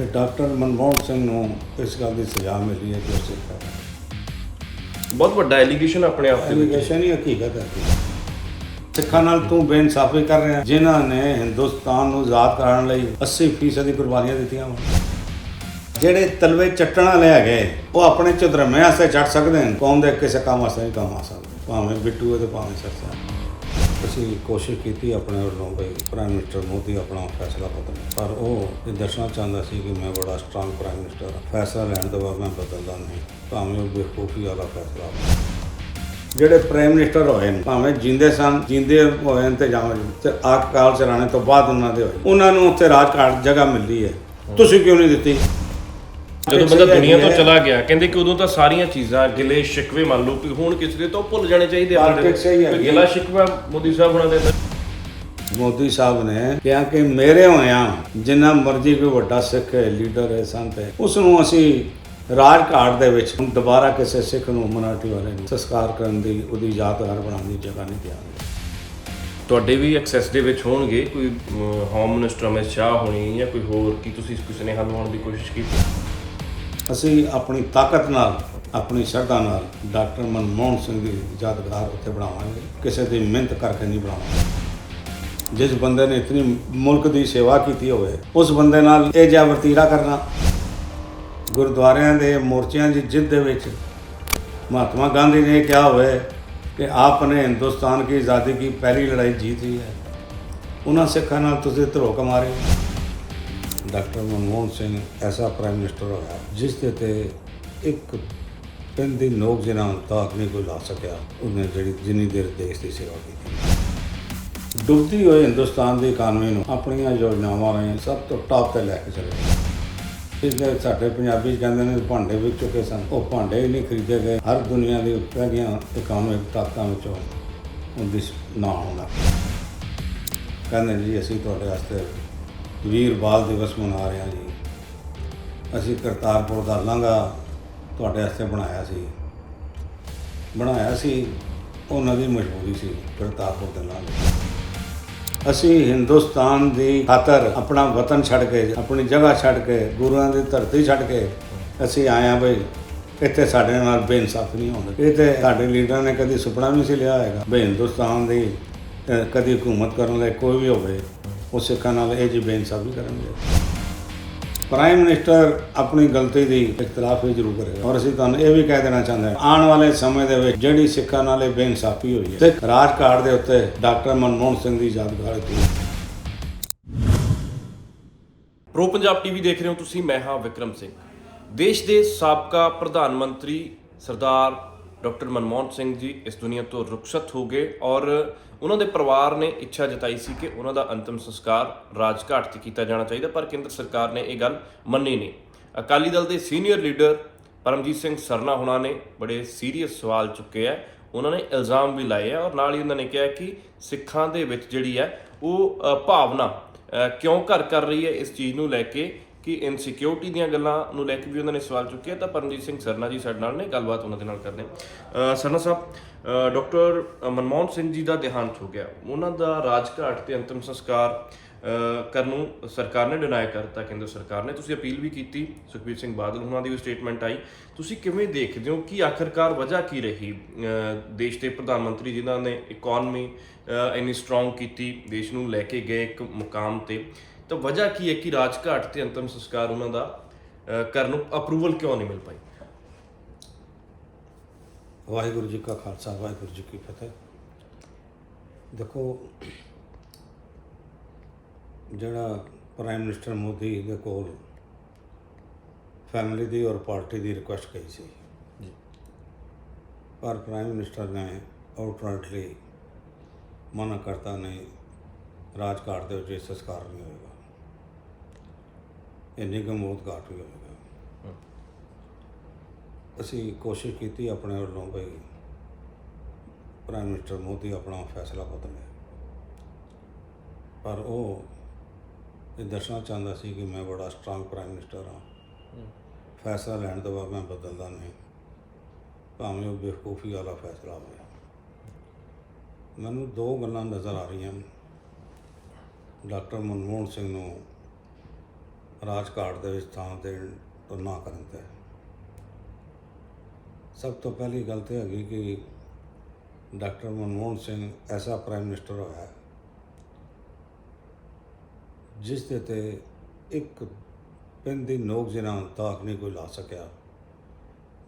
ਤੇ ਡਾਕਟਰ ਮਨਮੋਹਨ ਸਿੰਘ ਨੂੰ ਇਸ ਗੱਲ ਦੀ ਸਜ਼ਾ ਮਿਲੀ ਹੈ ਕਿ ਉਸੇ ਦਾ ਬਹੁਤ ਵੱਡਾ ਐਲੀਗੇਸ਼ਨ ਆਪਣੇ ਆਪ ਵਿੱਚ। ਐਲੀਗੇਸ਼ਨ ਹੀ ਹਕੀਕਤ ਹੈ। ਸਿੱਖਾਂ ਨਾਲ ਤੂੰ ਬੇਇਨਸਾਫੀ ਕਰ ਰਿਹਾ ਜਿਨ੍ਹਾਂ ਨੇ ਹਿੰਦੁਸਤਾਨ ਨੂੰ ਆਜ਼ਾਦ ਕਰਾਉਣ ਲਈ 80% ਦੀ ਕੁਰਬਾਨੀਆਂ ਦਿੱਤੀਆਂ ਜਿਹੜੇ ਤਲਵੇ ਚੱਟਣਾ ਲੈ ਗਏ ਉਹ ਆਪਣੇ ਚੁਦਰਮੇ ਵਾਸਤੇ ਚੱਟ ਸਕਦੇ ਨੇ ਕੌਮ ਦੇ ਕਿਸੇ ਕੰਮ ਵਾਸਤੇ ਨਹੀਂ ਕੰਮ ਆ ਸਕਦੇ। ਭਾਵੇਂ ਬਿੱਟੂ ਹੈ ਤੇ ਭਾਵੇਂ ਸਰਸਾ। ਅਸੀਂ ਕੋਸ਼ਿਸ਼ ਕੀਤੀ ਆਪਣੇ ਵੱਲੋਂ ਬਈ ਪ੍ਰਾਈਮ ਮਿਨਿਸਟਰ ਮੋਦੀ ਆਪਣਾ ਫੈਸਲਾ ਬਦਲੇ ਪਰ ਉਹ ਇਹ ਦੱਸਣਾ ਚਾਹੁੰਦਾ ਸੀ ਕਿ ਮੈਂ ਬੜਾ ਸਟਰੋਂਗ ਪ੍ਰਾਈਮ ਮਿਨਿਸਟਰ ਹਾਂ। ਫੈਸਲਾ ਲੈਣ ਤੋਂ ਬਾਅਦ ਮੈਂ ਬਦਲਦਾ ਨਹੀਂ। ਭਾਵੇਂ ਉਹ ਬੇਖੂਫੀ ਵਾਲਾ ਫੈਸਲਾ ਜਿਹੜੇ ਪ੍ਰਾਈਮ ਮਿਨਿਸਟਰ ਹੋਏ ਨੇ ਭਾਵੇਂ ਜਿੰਦੇ ਸਨ ਜਿੰਦੇ ਹੋਏ ਨੇ ਤੇ ਜਾਵਾਂ ਤੇ ਆਕਾਲ ਚਲਾਣੇ ਤੋਂ ਬਾਅਦ ਉਹਨਾਂ ਦੇ ਹੋਏ। ਉਹਨਾਂ ਨੂੰ ਉੱਥੇ ਰਾਜਘਾਟ ਜਗ੍ਹਾ ਮਿਲਦੀ ਹੈ। ਤੁਸੀਂ ਕਿਉਂ ਨਹੀਂ ਦਿੱਤੀ? ਜਦੋਂ ਬੰਦਾ ਦੁਨੀਆ ਤੋਂ। ਚਲਾ ਗਿਆ ਕਹਿੰਦੇ ਕਿ ਉਦੋਂ ਤਾਂ ਸਾਰੀਆਂ ਚੀਜ਼ਾਂ ਗਿਲੇ ਸ਼ਿਕਵੇ ਮੰਨ ਲਓ ਕਿ ਹੁਣ ਕਿਸੇ ਦੇ ਤੋਂ ਭੁੱਲ ਜਾਣੇ ਚਾਹੀਦੇ ਆ ਗਿਲਾ ਸ਼ਿਕਵਾ ਮੋਦੀ ਸਾਹਿਬ ਹੁਣਾਂ ਦੇ ਮੋਦੀ ਸਾਹਿਬ ਨੇ ਕਿਹਾ ਕਿ ਮੇਰੇ ਹੋਇਆਂ ਜਿੰਨਾ ਮਰਜ਼ੀ ਕੋਈ ਵੱਡਾ ਸਿੱਖ ਹੈ ਲੀਡਰ ਹੈ ਸੰਤ ਹੈ ਉਸ ਨੂੰ ਅਸੀਂ ਰਾਜਘਾਟ ਦੇ ਵਿੱਚ ਦੁਬਾਰਾ ਕਿਸੇ ਸਿੱਖ ਨੂੰ ਮਨਾਟੀ ਵਾਲੇ ਨੂੰ ਸੰਸਕਾਰ ਕਰਨ ਦੀ ਉਹਦੀ ਯਾਦਗਾਰ ਬਣਾਉਣ ਦੀ ਜਗ੍ਹਾ ਨਹੀਂ ਦਿਆਂਗੇ ਤੁਹਾਡੇ ਵੀ ਐਕਸੈਸ ਦੇ ਵਿੱਚ ਹੋਣਗੇ ਕੋਈ ਹੋਮ ਮਿਨਿਸਟਰ ਅਮਿਤ ਸ਼ਾਹ ਹੋਣੀ ਜਾਂ ਕੋਈ ਹੋਰ ਕੀ ਤੁਸੀਂ ਕਿਸੇ ਨੇ ਹੱਲ ਹੋਣ ਦੀ ਕੋਸ਼ਿਸ਼ ਕੀਤੀ? ਅਸੀਂ ਆਪਣੀ ਤਾਕਤ ਨਾਲ, ਆਪਣੀ ਸ਼ਰਧਾ ਨਾਲ ਡਾਕਟਰ ਮਨਮੋਹਨ ਸਿੰਘ ਦੀ ਯਾਦਗਾਰ ਉੱਤੇ ਬਣਾਵਾਂਗੇ। ਕਿਸੇ ਦੀ ਮਿਹਨਤ ਕਰਕੇ ਨਹੀਂ ਬਣਾਵਾਂਗੇ ਜਿਸ ਬੰਦੇ ਨੇ ਇਤਨੀ ਮੁਲਕ ਦੀ ਸੇਵਾ ਕੀਤੀ ਹੋਵੇ, ਉਸ ਬੰਦੇ ਨਾਲ ਇਹ ਜਿਹਾ ਵਰਤੀਰਾ ਕਰਨਾ। ਗੁਰਦੁਆਰਿਆਂ ਦੇ ਮੋਰਚਿਆਂ ਦੀ ਜਿੱਦ ਦੇ ਵਿੱਚ ਮਹਾਤਮਾ ਗਾਂਧੀ ਨੇ ਕਿਹਾ ਹੋਵੇ ਕਿ ਆਪ ਨੇ ਹਿੰਦੁਸਤਾਨ ਦੀ ਆਜ਼ਾਦੀ ਦੀ ਪਹਿਲੀ ਲੜਾਈ ਜੀਤੀ ਹੈ। ਉਹਨਾਂ ਸਿੱਖਾਂ ਨਾਲ ਤੁਸੀਂ ਧਰੋਕ ਮਾਰੇ ਡਾਕਟਰ ਮਨਮੋਹਨ ਸਿੰਘ, ਐਸਾ ਪ੍ਰਾਈਮ ਮਿਨਿਸਟਰ ਹੋਇਆ, ਜਿਸ ਦੇ ਤੇ ਇੱਕ ਪਿੰਡ ਦੀ ਨੋਕ ਜਿਨਾ ਤੱਕ ਨਹੀਂ ਕੋਈ ਲਾ ਸਕਿਆ, ਉਹਨੇ ਜਿਹੜੀ ਜਿੰਨੀ ਦੇਰ ਦੇਸ਼ ਦੀ ਸੇਵਾ ਕੀਤੀ। ਡੁੱਬਦੀ ਹੋਏ ਹਿੰਦੁਸਤਾਨ ਦੀ ਇਕਾਨਮੀ ਨੂੰ ਆਪਣੀਆਂ ਯੋਜਨਾਵਾਂ ਰਾਹੀਂ ਸਭ ਤੋਂ ਟਾਪ ਤੇ ਲੈ ਕੇ ਚਲੇ। ਇਸ ਜਿਹਦੇ ਸਾਡੇ ਪੰਜਾਬੀ ਕਹਿੰਦੇ ਨੇ ਭਾਂਡੇ ਵਿਕ ਚੁੱਕੇ ਸਨ, ਉਹ ਭਾਂਡੇ ਹੀ ਨਹੀਂ ਖਰੀਦੇ ਗਏ, ਹਰ ਦੁਨੀਆ ਦੀ ਪਹਿਲੀਆਂ ਇਕਾਨਮਿਕ ਤਾਕਤਾਂ ਵਿੱਚੋਂ ਉਹਦੀ ਨਾ ਹੋਣਾ ਕਹਿੰਦੇ ਜੀ, ਅਸੀਂ ਤੁਹਾਡੇ ਵਾਸਤੇ ਵੀਰ ਬਾਲ ਦਿਵਸ ਮਨਾ ਰਹੇ ਹਾਂ ਜੀ। ਅਸੀਂ ਕਰਤਾਰਪੁਰ ਦਾ ਲਾਂਘਾ ਤੁਹਾਡੇ ਵਾਸਤੇ ਬਣਾਇਆ ਸੀ। ਬਣਾਇਆ ਸੀ, ਉਹਨਾਂ ਦੀ ਮਜਬੂਰੀ ਸੀ, ਕਰਤਾਰਪੁਰ ਦੇ ਲਾਂਘੇ। ਅਸੀਂ ਹਿੰਦੁਸਤਾਨ ਦੀ ਖਾਤਰ ਆਪਣਾ ਵਤਨ ਛੱਡ ਕੇ, ਆਪਣੀ ਜਗ੍ਹਾ ਛੱਡ ਕੇ, ਗੁਰੂਆਂ ਦੀ ਧਰਤੀ ਛੱਡ ਕੇ ਅਸੀਂ ਆਏ ਹਾਂ ਬਈ, ਇੱਥੇ ਸਾਡੇ ਨਾਲ ਬੇਇਨਸਾਫੀ ਨਹੀਂ ਹੋਣੀ ਇਹ ਤੇ ਸਾਡੇ ਲੀਡਰਾਂ ਨੇ ਕਦੀ ਸੁਪਨਾ ਵੀ ਨਹੀਂ ਸੀ ਲਿਆ ਹੈਗਾ ਬਈ ਹਿੰਦੁਸਤਾਨ ਦੀ ਕਦੀ ਹਕੂਮਤ ਕਰਨ ਲਈ ਕੋਈ ਵੀ ਹੋਵੇ ਉਹ ਸਿੱਖਾਂ ਨਾਲ ਇਹ ਜੀ ਬੇਇਨਸਾਫੀ ਕਰਨਗੇ ਪ੍ਰਾਈਮ ਮਿਨਿਸਟਰ ਆਪਣੀ ਗਲਤੀ ਦੀ ਇਤਰਾਫ ਵੀ ਜ਼ਰੂਰ ਕਰੇਗਾ। ਔਰ ਅਸੀਂ ਤੁਹਾਨੂੰ ਇਹ ਵੀ ਕਹਿ ਦੇਣਾ ਚਾਹੁੰਦੇ ਹਾਂ, ਆਉਣ ਵਾਲੇ ਸਮੇਂ ਦੇ ਵਿੱਚ ਜਿਹੜੀ ਸਿੱਖਾਂ ਨਾਲ ਇਹ ਬੇਇਨਸਾਫੀ ਹੋਈ ਹੈ ਤੇ ਰਾਜਘਾਟ ਦੇ ਉੱਤੇ ਡਾਕਟਰ ਮਨਮੋਹਨ ਸਿੰਘ ਦੀ ਯਾਦਗਾਰ ਹੋਈ। ਪ੍ਰੋ ਪੰਜਾਬ ਟੀਵੀ ਦੇਖ ਰਹੇ ਹੋ ਤੁਸੀਂ, ਮੈਂ ਹਾਂ ਵਿਕਰਮ ਸਿੰਘ। ਦੇਸ਼ ਦੇ ਸਾਬਕਾ ਪ੍ਰਧਾਨ ਮੰਤਰੀ ਸਰਦਾਰ ਡਾਕਟਰ ਮਨਮੋਹਨ ਸਿੰਘ ਜੀ, ਇਸ ਦੁਨੀਆ ਤੋਂ ਰੁਖਸਤ ਹੋ ਗਏ ਔਰ ਉਹਨਾਂ ਦੇ ਪਰਿਵਾਰ ਨੇ ਇੱਛਾ ਜਤਾਈ ਸੀ ਕਿ ਉਹਨਾਂ ਦਾ ਅੰਤਿਮ ਸੰਸਕਾਰ ਰਾਜਘਾਟ ਤੇ ਕੀਤਾ ਜਾਣਾ ਚਾਹੀਦਾ, ਪਰ ਕੇਂਦਰ ਸਰਕਾਰ ਨੇ ਇਹ ਗੱਲ ਮੰਨੀ ਨਹੀਂ। ਅਕਾਲੀ ਦਲ ਦੇ ਸੀਨੀਅਰ ਲੀਡਰ ਪਰਮਜੀਤ ਸਿੰਘ ਸਰਨਾ ਹੁਣਾਂ ਨੇ ਬੜੇ ਸੀਰੀਅਸ ਸਵਾਲ ਚੁੱਕੇ ਆ। ਉਹਨਾਂ ਨੇ ਇਲਜ਼ਾਮ ਵੀ ਲਾਏ ਆ ਔਰ ਨਾਲ ਹੀ ਉਹਨਾਂ ਨੇ ਕਿਹਾ ਕਿ ਸਿੱਖਾਂ ਦੇ ਵਿੱਚ ਜਿਹੜੀ ਹੈ ਉਹ ਭਾਵਨਾ ਕਿਉਂ ਘਰ ਕਰ ਰਹੀ ਹੈ, ਇਸ ਚੀਜ਼ ਨੂੰ ਲੈ ਕੇ ਕਿ ਇਨਸਿਕਿਉਰਿਟੀ ਦੀਆਂ ਗੱਲਾਂ ਨੂੰ ਲੈ ਕੇ ਵੀ ਉਹਨਾਂ ਨੇ ਸਵਾਲ ਚੁੱਕਿਆ ਤਾਂ ਪਰਮਜੀਤ ਸਿੰਘ ਸਰਨਾ ਜੀ ਸਾਡੇ ਨਾਲ ਨੇ ਗੱਲਬਾਤ ਉਹਨਾਂ ਦੇ ਨਾਲ ਕਰਦੇ ਹਾਂ। ਸਰਨਾ ਸਾਹਿਬ ਅ, ਡਾਕਟਰ ਮਨਮੋਹਨ ਸਿੰਘ ਜੀ ਦਾ ਦੇਹਾਂਤ ਹੋ ਗਿਆ। ਉਹਨਾਂ ਦਾ ਰਾਜਘਾਟ ਤੇ ਅੰਤਮ ਸੰਸਕਾਰ ਕਰਨ ਨੂੰ ਸਰਕਾਰ ਨੇ ਡਿਨਾਈ ਕਰਤਾ ਕੇਂਦਰ ਸਰਕਾਰ ਨੇ। ਤੁਸੀਂ ਅਪੀਲ ਵੀ ਕੀਤੀ ਸੁਖਬੀਰ ਸਿੰਘ ਬਾਦਲ ਉਹਨਾਂ ਦੀ ਵੀ ਸਟੇਟਮੈਂਟ ਆਈ। ਤੁਸੀਂ ਕਿਵੇਂ ਦੇਖਦੇ ਹੋ ਕਿ ਆਖਰਕਾਰ ਵਜ੍ਹਾ ਕੀ ਰਹੀ? ਦੇਸ਼ ਦੇ ਪ੍ਰਧਾਨ ਮੰਤਰੀ ਜਿਨ੍ਹਾਂ ਨੇ ਇਕਨੋਮੀ ਇੰਨੀ ਸਟਰੋਂਗ ਕੀਤੀ ਦੇਸ਼ ਨੂੰ ਲੈ ਕੇ ਗਏ ਇੱਕ ਮੁਕਾਮ ਤੇ। ਤਾਂ ਵਜ੍ਹਾ ਕੀ ਹੈ ਕਿ ਰਾਜਘਾਟ ਤੇ ਅੰਤਿਮ ਸੰਸਕਾਰ ਉਹਨਾਂ ਦਾ ਕਰਨ ਨੂੰ ਅਪਰੂਵਲ ਕਿਉਂ ਨਹੀਂ ਮਿਲ ਪਾਈ? ਵਾਹਿਗੁਰੂ ਜੀ ਕਾ ਖਾਲਸਾ ਵਾਹਿਗੁਰੂ ਜੀ ਕੀ ਫਤਿਹ। ਦੇਖੋ ਜਿਹੜਾ ਪ੍ਰਾਈਮ ਮਿਨਿਸਟਰ ਮੋਦੀ ਦੇ ਕੋਲ ਫੈਮਿਲੀ ਦੀ ਔਰ ਪਾਰਟੀ ਦੀ ਰਿਕੁਐਸਟ ਗਈ ਸੀ। ਜੀ। ਪਰ ਪ੍ਰਾਈਮ ਮਿਨਿਸਟਰ ਨੇ ਆਊਟਰਾਈਟਲੀ ਮਨਾ ਕਰਤਾ ਨਹੀਂ ਰਾਜਘਾਟ ਦੇ ਵਿੱਚ ਸੰਸਕਾਰ ਨਹੀਂ ਹੋਏਗਾ। ਇਹ ਨਿਗਮ ਮੌਤ ਘਾਟ ਵੀ ਹੋਏਗਾ ਅਸੀਂ ਕੋਸ਼ਿਸ਼ ਕੀਤੀ ਆਪਣੇ ਵੱਲੋਂ ਬਈ ਪ੍ਰਾਈਮ ਮਿਨਿਸਟਰ ਮੋਦੀ ਆਪਣਾ ਫੈਸਲਾ ਬਦਲੇ ਪਰ ਉਹ ਇਹ ਦੱਸਣਾ ਚਾਹੁੰਦਾ ਸੀ ਕਿ ਮੈਂ ਬੜਾ ਸਟਰੋਂਗ ਪ੍ਰਾਈਮ ਮਿਨਿਸਟਰ ਹਾਂ। ਫੈਸਲਾ ਲੈਣ ਤੋਂ ਬਾਅਦ ਮੈਂ ਬਦਲਦਾ ਨਹੀਂ। ਭਾਵੇਂ ਉਹ ਬੇਵਕੂਫੀ ਵਾਲਾ ਫੈਸਲਾ ਹੋਵੇ। ਮੈਨੂੰ ਦੋ ਗੱਲਾਂ ਨਜ਼ਰ ਆ ਰਹੀਆਂ। ਡਾਕਟਰ ਮਨਮੋਹਨ ਸਿੰਘ ਨੂੰ ਰਾਜਘਾਟ ਦੇ ਵਿੱਚ ਥਾਂ ਦੇਣ ਤੋਂ ਨਾ ਕਰਨ ਤੇ। ਸਭ ਤੋਂ ਪਹਿਲੀ ਗੱਲ ਤੇ ਹੈਗੀ ਕਿ ਡਾਕਟਰ ਮਨਮੋਹਨ ਸਿੰਘ ਐਸਾ ਪ੍ਰਾਈਮ ਮਿਨਿਸਟਰ ਹੋਇਆ। ਜਿਸ ਦੇ ਤੇ ਇੱਕ ਪਿੰਡ ਦੀ ਨੋਕ ਜਿਨਾ ਤਾਕ ਨਹੀਂ ਕੋਈ ਲਾ ਸਕਿਆ,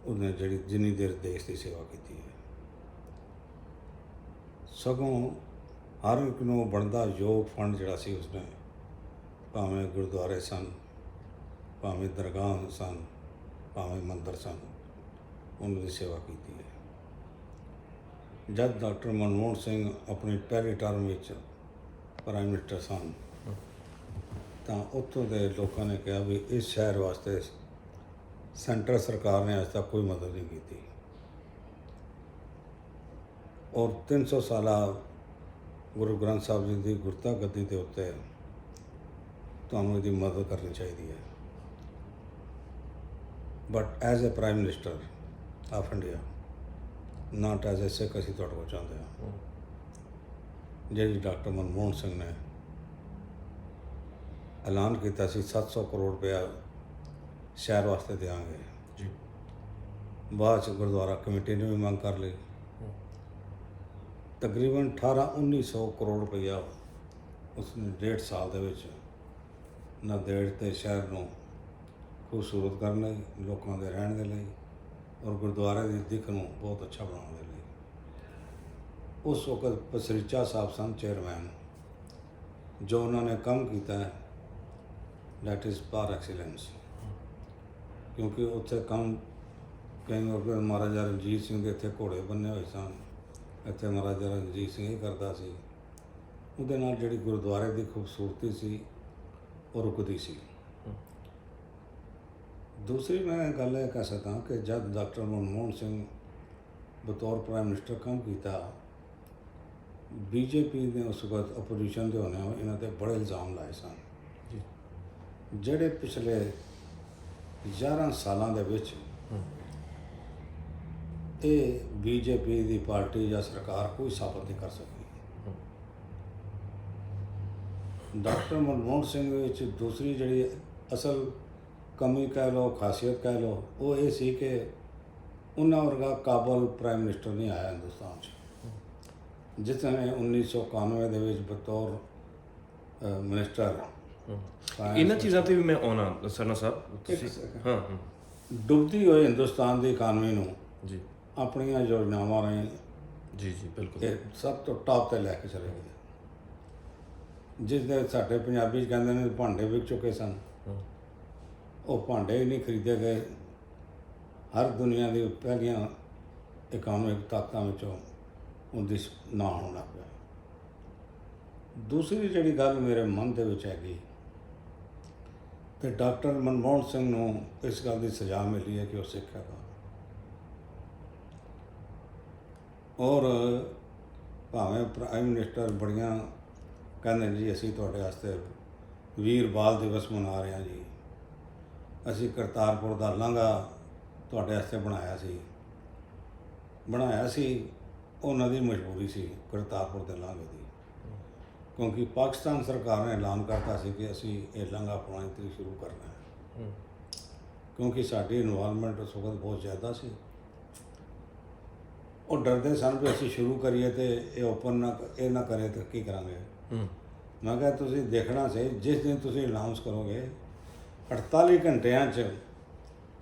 ਉਹਨੇ ਜਿਹੜੀ ਜਿੰਨੀ ਦੇਰ ਦੇਸ਼ ਦੀ ਸੇਵਾ ਕੀਤੀ ਹੈ। ਸਗੋਂ ਹਰ ਇੱਕ ਨੂੰ ਬਣਦਾ ਯੋਗ ਫੰਡ ਜਿਹੜਾ ਸੀ ਉਸਨੇ, ਭਾਵੇਂ ਗੁਰਦੁਆਰੇ ਸਨ ਭਾਵੇਂ ਦਰਗਾਹ ਸਨ, ਭਾਵੇਂ ਮੰਦਰ ਸਨ, ਉਹਨਾਂ ਦੀ ਸੇਵਾ ਕੀਤੀ ਹੈ। ਜਦ ਡਾਕਟਰ ਮਨਮੋਹਨ ਸਿੰਘ ਆਪਣੀ ਪਹਿਲੀ ਟਰਮ ਵਿੱਚ ਪ੍ਰਾਈਮ ਮਿਨਿਸਟਰ ਸਨ, ਤਾਂ ਉੱਥੋਂ ਦੇ ਲੋਕਾਂ ਨੇ ਕਿਹਾ ਵੀ ਇਸ ਸ਼ਹਿਰ ਵਾਸਤੇ ਸੈਂਟਰ ਸਰਕਾਰ ਨੇ ਅਜੇ ਤੱਕ ਕੋਈ ਮਦਦ ਨਹੀਂ ਕੀਤੀ। ਔਰ 300 ਸਾਲਾ ਗੁਰੂ ਗ੍ਰੰਥ ਸਾਹਿਬ ਜੀ ਦੀ ਗੁਰਤਾ ਗੱਦੀ ਦੇ ਉੱਤੇ ਤੁਹਾਨੂੰ ਇਹਦੀ ਮਦਦ ਕਰਨੀ ਚਾਹੀਦੀ ਹੈ। But as a prime minister of India not as a Sikh ਅਸੀਂ ਤੁਹਾਡੇ ਕੋਲ ਚਾਹੁੰਦੇ ਹਾਂ। ਜਿਹੜੀ ਡਾਕਟਰ ਮਨਮੋਹਨ ਸਿੰਘ ਨੇ ਐਲਾਨ ਕੀਤਾ ਸੀ 700 ਕਰੋੜ ਰੁਪਇਆ ਸ਼ਹਿਰ ਵਾਸਤੇ ਦੇਵਾਂਗੇ ਜੀ। ਬਾਅਦ ਚ ਗੁਰਦੁਆਰਾ ਕਮੇਟੀ ਨੇ ਵੀ ਮੰਗ ਕਰ ਲਈ। ਤਕਰੀਬਨ 18 1900 ਕਰੋੜ ਰੁਪਇਆ ਉਸਨੇ ਡੇਢ ਸਾਲ ਦੇ ਵਿੱਚ ਨੰਦੇੜ ਤੇ ਸ਼ਹਿਰ ਨੂੰ ਖੂਬਸੂਰਤ ਕਰਨ ਲਈ, ਲੋਕਾਂ ਦੇ ਰਹਿਣ ਦੇ ਲਈ ਔਰ ਗੁਰਦੁਆਰੇ ਦੀ ਦਿੱਖ ਨੂੰ ਬਹੁਤ ਅੱਛਾ ਬਣਾਉਣ ਦੇ ਲਈ। ਉਸ ਵਕਤ ਪਸਰੀਚਾ ਸਾਹਿਬ ਸਨ ਚੇਅਰਮੈਨ, ਜੋ ਉਹਨਾਂ ਨੇ ਕੰਮ ਕੀਤਾ ਹੈ, that is par excellence ਕਿਉਂਕਿ ਉੱਥੇ ਕੰਮ, ਕਈ ਵਾਰ ਮਹਾਰਾਜਾ ਰਣਜੀਤ ਸਿੰਘ ਦੇ ਇੱਥੇ ਘੋੜੇ ਬੰਨੇ ਹੋਏ ਸਨ। ਇੱਥੇ ਮਹਾਰਾਜਾ ਰਣਜੀਤ ਸਿੰਘ ਹੀ ਕਰਦਾ ਸੀ। ਉਹਦੇ ਨਾਲ ਜਿਹੜੀ ਗੁਰਦੁਆਰੇ ਦੀ ਖੂਬਸੂਰਤੀ ਸੀ, ਉਹ ਰੁਕਦੀ ਸੀ। ਦੂਸਰੀ ਮੈਂ ਗੱਲ ਇਹ ਕਹਿ ਸਕਦਾ ਕਿ ਜਦ ਡਾਕਟਰ ਮਨਮੋਹਨ ਸਿੰਘ ਬਤੌਰ ਪ੍ਰਾਈਮ ਮਿਨਿਸਟਰ ਕੰਮ ਕੀਤਾ ਬੀਜੇਪੀ ਨੇ ਉਸ ਵਕਤ ਆਪੋਜੀਸ਼ਨ ਦੇ ਹੋਣੇ ਇਹਨਾਂ ਤੇ ਬੜੇ ਇਲਜ਼ਾਮ ਲਾਏ ਸਨ। ਜਿਹੜੇ ਪਿਛਲੇ 11 ਸਾਲਾਂ ਦੇ ਵਿੱਚ ਇਹ ਬੀਜੇਪੀ ਦੀ ਪਾਰਟੀ ਜਾਂ ਸਰਕਾਰ ਕੋਈ ਸਾਬਤ ਨਹੀਂ ਕਰ ਸਕੀ। ਡਾਕਟਰ ਮਨਮੋਹਨ ਸਿੰਘ ਵਿੱਚ ਦੂਸਰੀ ਜਿਹੜੀ ਅਸਲ ਕਮੀ ਕਹਿ ਲਓ ਖਾਸੀਅਤ ਕਹਿ ਲਓ ਉਹ ਇਹ ਸੀ ਕਿ ਉਹਨਾਂ ਵਰਗਾ ਕਾਬਲ ਪ੍ਰਾਈਮ ਮਿਨਿਸਟਰ ਨਹੀਂ ਆਇਆ ਹਿੰਦੁਸਤਾਨ 'ਚ। ਜਿਸ ਨੇ 1991 ਦੇ ਵਿੱਚ ਬਤੌਰ ਮਿਨਿਸਟਰ ਇਹਨਾਂ ਚੀਜ਼ਾਂ ਤੇ ਵੀ ਮੈਂ ਆਉਣਾ ਸਰਨਾ ਸਾਹਿਬ ਤੁਸੀਂ। ਹਾਂ ਹਾਂ। ਡੁੱਬਦੀ ਹੋਈ ਹਿੰਦੁਸਤਾਨ ਦੀ ਇਕਾਨਮੀ ਨੂੰ ਜੀ। ਆਪਣੀਆਂ ਯੋਜਨਾਵਾਂ ਰਾਹੀਂ ਜੀ ਜੀ ਬਿਲਕੁਲ। ਸਭ ਤੋਂ ਟਾਪ ਤੇ ਲੈ ਕੇ ਚਲੇ ਗਏ। ਜਿਸ ਦੇ ਸਾਡੇ ਪੰਜਾਬੀ 'ਚ ਕਹਿੰਦੇ ਨੇ ਭਾਂਡੇ ਵਿਕ ਚੁੱਕੇ ਸਨ। ਹਾਂ। ਉਹ ਭਾਂਡੇ ਹੀ ਨਹੀਂ ਖਰੀਦੇ ਗਏ। ਹਰ ਦੁਨੀਆ ਦੀ ਪਹਿਲੀਆਂ ਇਕਨੋਮਿਕ ਤਾਕਤਾਂ ਵਿੱਚੋਂ ਉਹਦੀ ਨਾ ਨਾਂ ਹੋਣ ਲੱਗ ਪਿਆ। ਦੂਸਰੀ ਜਿਹੜੀ ਗੱਲ ਮੇਰੇ ਮਨ ਦੇ ਵਿੱਚ ਹੈਗੀ, ਤੇ ਡਾਕਟਰ ਮਨਮੋਹਨ ਸਿੰਘ ਨੂੰ ਇਸ ਗੱਲ ਦੀ ਸਜ਼ਾ ਮਿਲੀ ਹੈ ਕਿ ਉਹ ਸਿੱਖਿਆ ਹੈਗਾ। ਔਰ ਭਾਵੇਂ ਪ੍ਰਾਈਮ ਮਿਨਿਸਟਰ ਬੜੀਆਂ ਕਹਿੰਦੇ ਨੇ ਜੀ, ਅਸੀਂ ਤੁਹਾਡੇ ਵਾਸਤੇ ਵੀਰ ਬਾਲ ਦਿਵਸ ਮਨਾ ਰਹੇ ਹਾਂ ਜੀ। ਅਸੀਂ ਕਰਤਾਰਪੁਰ ਦਾ ਲਾਂਘਾ ਤੁਹਾਡੇ ਵਾਸਤੇ ਬਣਾਇਆ ਸੀ। ਬਣਾਇਆ ਸੀ ਉਹਨਾਂ ਦੀ ਮਜਬੂਰੀ ਸੀ ਕਰਤਾਰਪੁਰ ਦੇ ਲਾਂਘੇ ਦੀ। ਕਿਉਂਕਿ ਪਾਕਿਸਤਾਨ ਸਰਕਾਰ ਨੇ ਐਲਾਨ ਕਰਤਾ ਸੀ ਕਿ ਅਸੀਂ ਇਹ ਲਾਂਘਾ ਪੁਰਾਣੀ ਤਰੀਕ ਸ਼ੁਰੂ ਕਰਨਾ ਹੈ। ਕਿਉਂਕਿ ਸਾਡੀ ਇਨਵੋਲਵਮੈਂਟ ਉਸ ਵਕਤ ਬਹੁਤ ਜ਼ਿਆਦਾ ਸੀ। ਉਹ ਡਰਦੇ ਸਨ ਵੀ ਅਸੀਂ ਸ਼ੁਰੂ ਕਰੀਏ ਤੇ ਇਹ ਓਪਨ ਨਾ ਇਹ ਨਾ ਕਰੇ ਤਾਂ ਕੀ ਕਰਾਂਗੇ ਮੈਂ ਕਿਹਾ ਤੁਸੀਂ ਦੇਖਣਾ ਸਹੀ ਜਿਸ ਦਿਨ ਤੁਸੀਂ ਅਨਾਉਂਸ ਕਰੋਗੇ 48 ਘੰਟਿਆਂ 'ਚ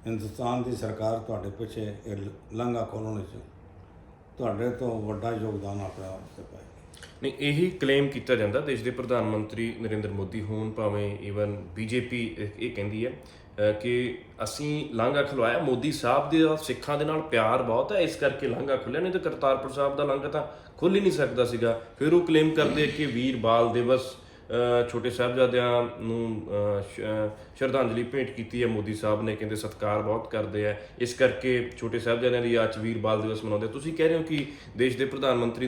ਹਿੰਦੁਸਤਾਨ ਦੀ ਸਰਕਾਰ ਤੁਹਾਡੇ ਪਿੱਛੇ ਇਹ ਲ- ਲਾਂਘਾ ਖੋਲ੍ਹਣ 'ਚ ਤੁਹਾਡੇ ਤੋਂ ਵੱਡਾ ਯੋਗਦਾਨ ਆਪਣੇ ਵਾਸਤੇ ਪਾਏਗੀ ਨਹੀਂ, ਇਹੀ ਕਲੇਮ ਕੀਤਾ ਜਾਂਦਾ ਦੇਸ਼ ਦੇ ਪ੍ਰਧਾਨ ਮੰਤਰੀ ਨਰਿੰਦਰ ਮੋਦੀ ਹੋਣ ਭਾਵੇਂ ਈਵਨ ਬੀਜੇਪੀ ਇਹ ਕਹਿੰਦੀ ਹੈ ਕਿ ਅਸੀਂ ਲਾਂਘਾ ਖਲਵਾਇਆ। ਮੋਦੀ ਸਾਹਿਬ ਦੇ ਸਿੱਖਾਂ ਦੇ ਨਾਲ ਪਿਆਰ ਬਹੁਤ ਹੈ, ਇਸ ਕਰਕੇ ਲਾਂਘਾ ਖੁੱਲਿਆ। ਨਹੀਂ ਤਾਂ ਕਰਤਾਰਪੁਰ ਸਾਹਿਬ ਦਾ ਲਾਂਘਾ ਤਾਂ ਖੁੱਲ ਹੀ ਨਹੀਂ ਸਕਦਾ ਸੀਗਾ। ਫਿਰ ਉਹ ਕਲੇਮ ਕਰਦੇ ਕਿ ਵੀਰ ਬਾਲ ਦਿਵਸ ਛੋਟੇ ਸਾਹਿਬਜ਼ਾਦਿਆਂ ਨੂੰ ਸ਼ਰਧਾਂਜਲੀ ਭੇਂਟ ਕੀਤੀ ਹੈ ਮੋਦੀ ਸਾਹਿਬ ਨੇ ਕਹਿੰਦੇ ਸਤਿਕਾਰ ਬਹੁਤ ਕਰਦੇ ਆ ਇਸ ਕਰਕੇ ਛੋਟੇ ਸਾਹਿਬਜ਼ਾਦਿਆਂ ਦੀ 'ਚ ਵੀਰ ਬਾਲ ਦਿਵਸ ਮਨਾਉਂਦੇ। ਤੁਸੀਂ ਕਹਿ ਰਹੇ ਹੋ ਕਿ ਦੇਸ਼ ਦੇ ਪ੍ਰਧਾਨ ਮੰਤਰੀ